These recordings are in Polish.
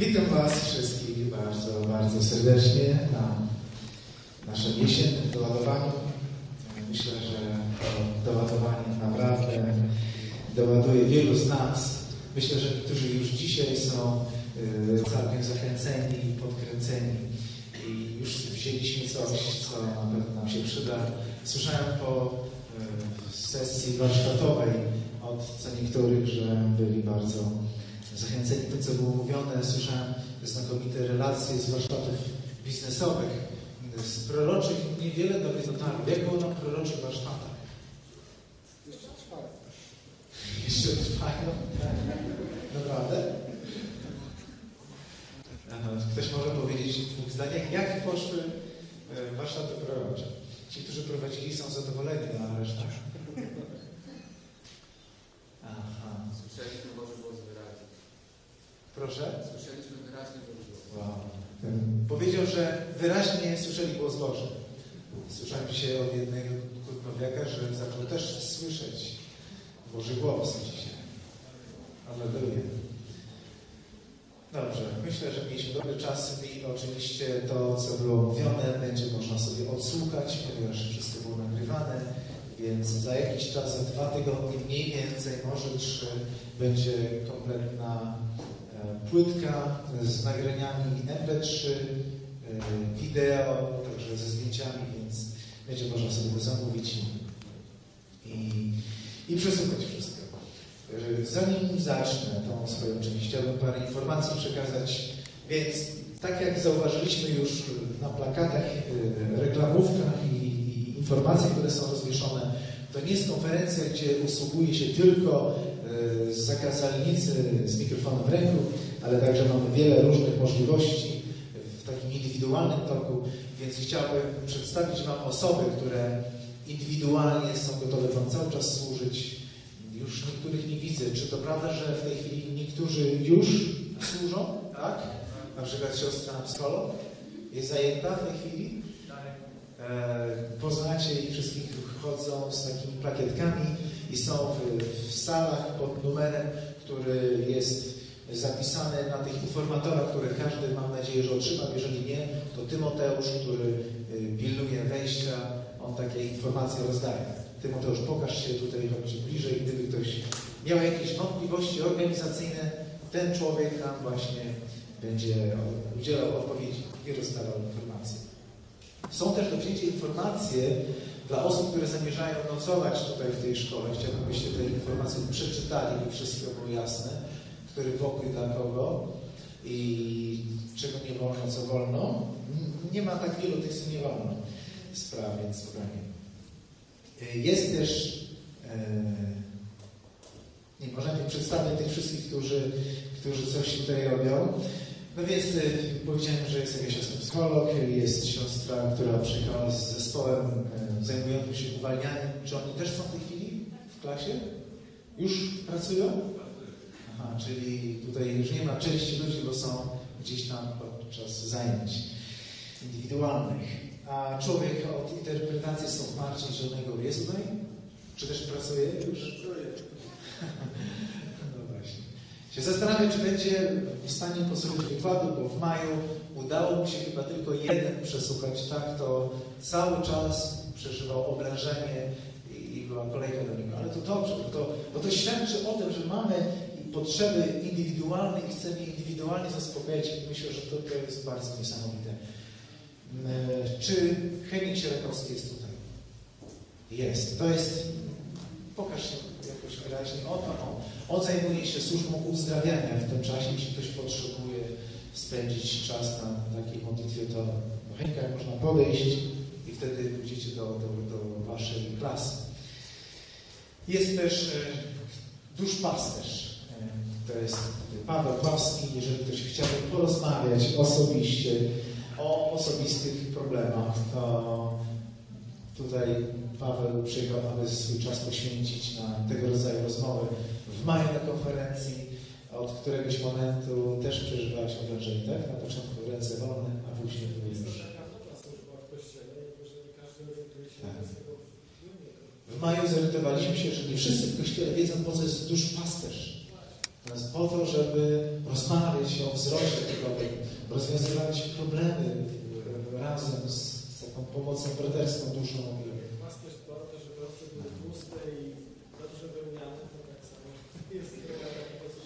Witam Was wszystkich bardzo, bardzo serdecznie na naszym jesiennym doładowaniu. Myślę, że to doładowanie naprawdę doładuje wielu z nas. Myślę, że niektórzy już dzisiaj są y, całkiem zachęceni i podkręceni i już wzięliśmy coś, co na pewno nam się przyda. Słyszałem po y, sesji warsztatowej od co niektórych, że byli bardzo zachęceni tym, co było mówione. Słyszałem znakomite relacje z warsztatów biznesowych, z proroczych. Niewiele do mnie dotarło. Jak było na proroczych warsztatach? Jeszcze trwają. Jeszcze trwają? Naprawdę? Ktoś może powiedzieć w dwóch zdaniach, jak poszły e, warsztaty prorocze? Ci, którzy prowadzili, są zadowoleni, a reszta? Aha. Słyszeliśmy Boży głos wyraźnie. Proszę? Słyszeliśmy wyraźnie. Wow. Powiedział, że wyraźnie słyszeli głos Boży. Słyszałem dzisiaj od jednego kurkowiaka, że zaczął też słyszeć Boży głos dzisiaj. Alleluja. Dobrze, myślę, że mieliśmy dobry czas i oczywiście to, co było mówione, będzie można sobie odsłuchać, ponieważ wszystko było nagrywane, więc za jakiś czas, za dwa tygodnie, mniej więcej, może trzy, będzie kompletna płytka z nagraniami MP3, e, wideo, także ze zdjęciami, więc będzie można sobie zamówić i, i przesłuchać wszystko. E, Zanim zacznę tą swoją część, chciałbym parę informacji przekazać. Więc tak jak zauważyliśmy już na plakatach, e, reklamówkach i, i informacjach, które są rozwieszone, to nie jest konferencja, gdzie usługuje się tylko z zakazalnicy z mikrofonem w ręku, ale także mamy wiele różnych możliwości w takim indywidualnym toku, więc chciałbym przedstawić Wam osoby, które indywidualnie są gotowe Wam cały czas służyć. Już niektórych nie widzę. Czy to prawda, że w tej chwili niektórzy już służą? Tak? Na przykład siostra psycholog jest zajęta w tej chwili. E, poznacie ich wszystkich chodzą z takimi plakietkami i są w, w salach pod numerem, który jest zapisany na tych informatorach, które każdy mam nadzieję, że otrzyma. Jeżeli nie, to Tymoteusz, który y, pilnuje wejścia, on takie informacje rozdaje. Tymoteusz, pokaż się tutaj, bliżej, gdyby ktoś miał jakieś wątpliwości organizacyjne, ten człowiek nam właśnie będzie udzielał odpowiedzi i rozdawał informacje. Są też do wzięcia informacje dla osób, które zamierzają nocować tutaj w tej szkole. Chciałbym, byście te informacje przeczytali, by wszystko było jasne, który pokój dla kogo i czego nie wolno, co wolno. Nie ma tak wielu tych, co nie wolno spraw, więc spokojnie. Jest też, e, nie możemy przedstawiać tych wszystkich, którzy, którzy coś tutaj robią. No więc e, powiedziałem, że jest jakaś siostra psycholog, jest siostra, która przyjechała z zespołem e, zajmującym się uwalnianiem. Czy oni też są w tej chwili w klasie? Już pracują? Aha, czyli tutaj już nie ma części ludzi, bo są gdzieś tam podczas zajęć indywidualnych. A człowiek od interpretacji słów Marcin Zielonego jest tutaj? Czy też pracuje już? Właśnie. Się zastanawiam, czy będzie w stanie posłuchać wykładu, bo w maju udało mu się chyba tylko jeden przesłuchać, tak? To cały czas przeżywał obrażenie i była kolejka do niego. Ale to dobrze, bo to, bo to świadczy o tym, że mamy potrzeby indywidualne i chcemy indywidualnie zaspokajać. Myślę, że to, to jest bardzo niesamowite. Czy Henning Sierakowski jest tutaj? Jest. To jest, pokaż się jakoś wyraźnie. On, on, on zajmuje się służbą uzdrawiania w tym czasie, jeśli ktoś potrzebuje spędzić czas na takiej modlitwie, to do można podejść i wtedy pójdziecie do, do, do waszej klasy. Jest też duszpasterz. To jest Paweł Pawski. Jeżeli ktoś chciałby porozmawiać osobiście o osobistych problemach, to tutaj Paweł przyjechał, aby swój czas poświęcić na tego rodzaju rozmowy. W maju na konferencji od któregoś momentu też przeżywałaś obrażenie, tak? Na początku ręce wolne, a później były już... W maju zorientowaliśmy się, że nie wszyscy w Kościele wiedzą, po co jest duszpasterz. Natomiast po to, żeby rozmawiać o wzroście duchowym, rozwiązywać problemy razem z, taką pomocą braterską duszą. Pasterz dba o to, żeby owce były tłuste i dobrze wyłniane, to tak samo jest.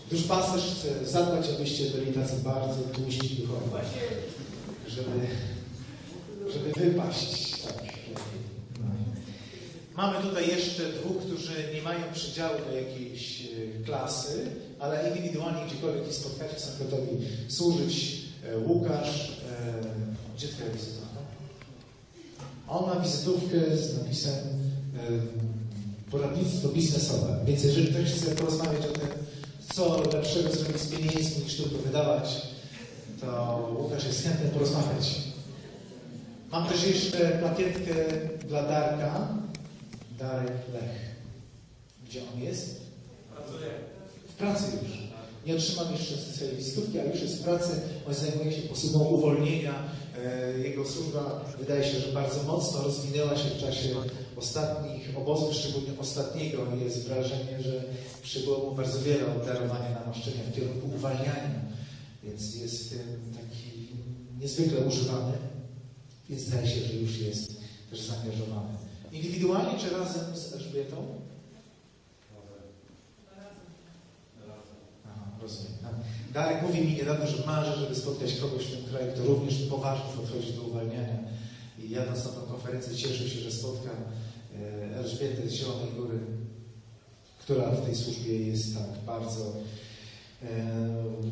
Gdyż pasterz chce zadbać, abyście byli tacy bardzo tłuści duchowo, żeby, żeby wypaść. Tak. Mamy tutaj jeszcze dwóch, którzy nie mają przydziału do jakiejś e, klasy, ale indywidualnie gdziekolwiek ich spotkacie, są gotowi służyć. E, Łukasz, e, gdzie twoja wizytówka? On ma wizytówkę z napisem poradnictwo biznesowe, więc jeżeli ktoś chce porozmawiać o tym, co lepszego zrobić z pieniędzmi niż tylko wydawać, to Łukasz jest chętny porozmawiać. Mam też jeszcze plakietkę dla Darka. Darek Lech. Gdzie on jest? W pracy już. Nie otrzymał jeszcze swojej wizytówki, ale już jest w pracy. On zajmuje się posługą uwolnienia. E, Jego służba wydaje się, że bardzo mocno rozwinęła się w czasie ostatnich obozów, szczególnie ostatniego. Jest wrażenie, że przybyło mu bardzo wiele obdarowania namaszczenia w kierunku uwalniania. Więc jest taki niezwykle używany. Więc zdaje się, że już jest też zaangażowany. Indywidualnie czy razem z Elżbietą? Aha, rozumiem. No. Darek mówi mi niedawno, że marzy, żeby spotkać kogoś w tym kraju, kto również poważnie podchodzi do uwalniania. I jadąc na tę konferencję cieszył się, że spotkam e, Elżbietę z Zielonej Góry, która w tej służbie jest tak bardzo e,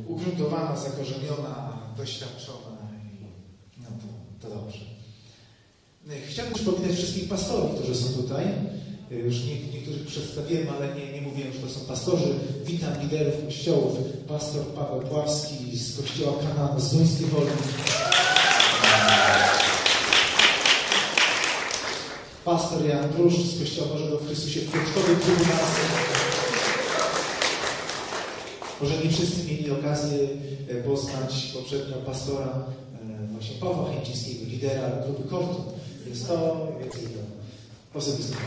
ugruntowana, zakorzeniona, doświadczona. I, no to, to dobrze. E, Chciałbym też powitać wszystkich pastorów, którzy są tutaj. E, Już nie, niektórych przedstawiłem, ale nie, nie mówiłem, że to są pastorzy. Witam liderów kościołów. Pastor Paweł Pławski z kościoła Kananu z Duńskiej Woli. Pastor Jan Druszcz z Kościoła Bożego w Chrystusie w Trybunalce. Może nie wszyscy mieli okazję e, poznać poprzednio pastora e, właśnie Pawła Chęcińskiego, lidera grupy Kortu. Więc to więcej do osobistych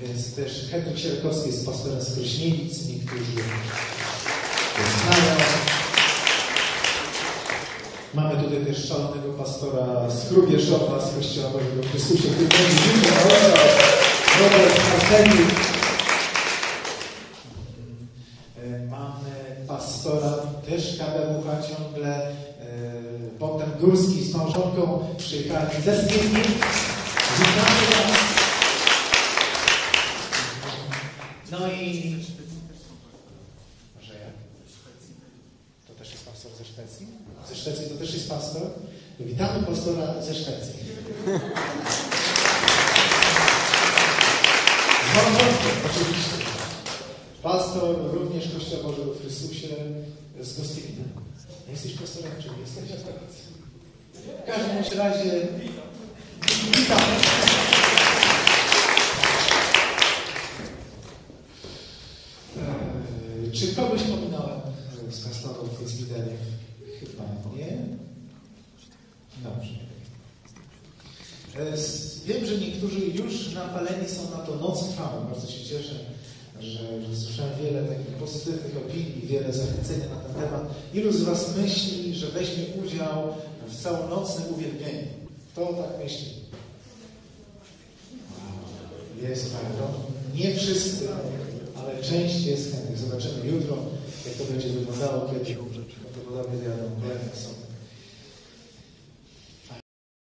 Więc też Henryk Sierkowski jest pastorem z Kryśniewic, niektórzy znają. Mamy tutaj też szalonego pastora z Krubieszowa, z Kościoła Bożego w Chrystusie, który Robert Artemiuk. E, Mamy pastora też KBWH ciągle, e, Bogdan Górski z małżonką przyjechali ze Zmiennik. Witamy Was. No i... Może ja? To też jest pastor ze Szwecji? Ze Szwecji to też jest pastor? To witamy pastora ze Szwecji. Z małżonką, oczywiście. Pastor również Kościoła Bożego w Chrystusie z Gostynia. Jesteś pastorem, czy jesteś? W każdym razie witam. Czy kogoś pominąłem z pastorów, z liderów? Chyba nie. Dobrze. S- Wiem, że niektórzy już napaleni są na to nocą chwałę. Bardzo się cieszę, że, że słyszałem wiele takich pozytywnych opinii, wiele zachęcenia na ten temat. Ilu z Was myśli, że weźmie udział w całonocnym uwielbieniu? Kto tak myśli? Jest tak. Nie wszyscy, ale część jest chętnych. Zobaczymy jutro, jak to będzie wyglądało, kiedy prawdopodobnie ja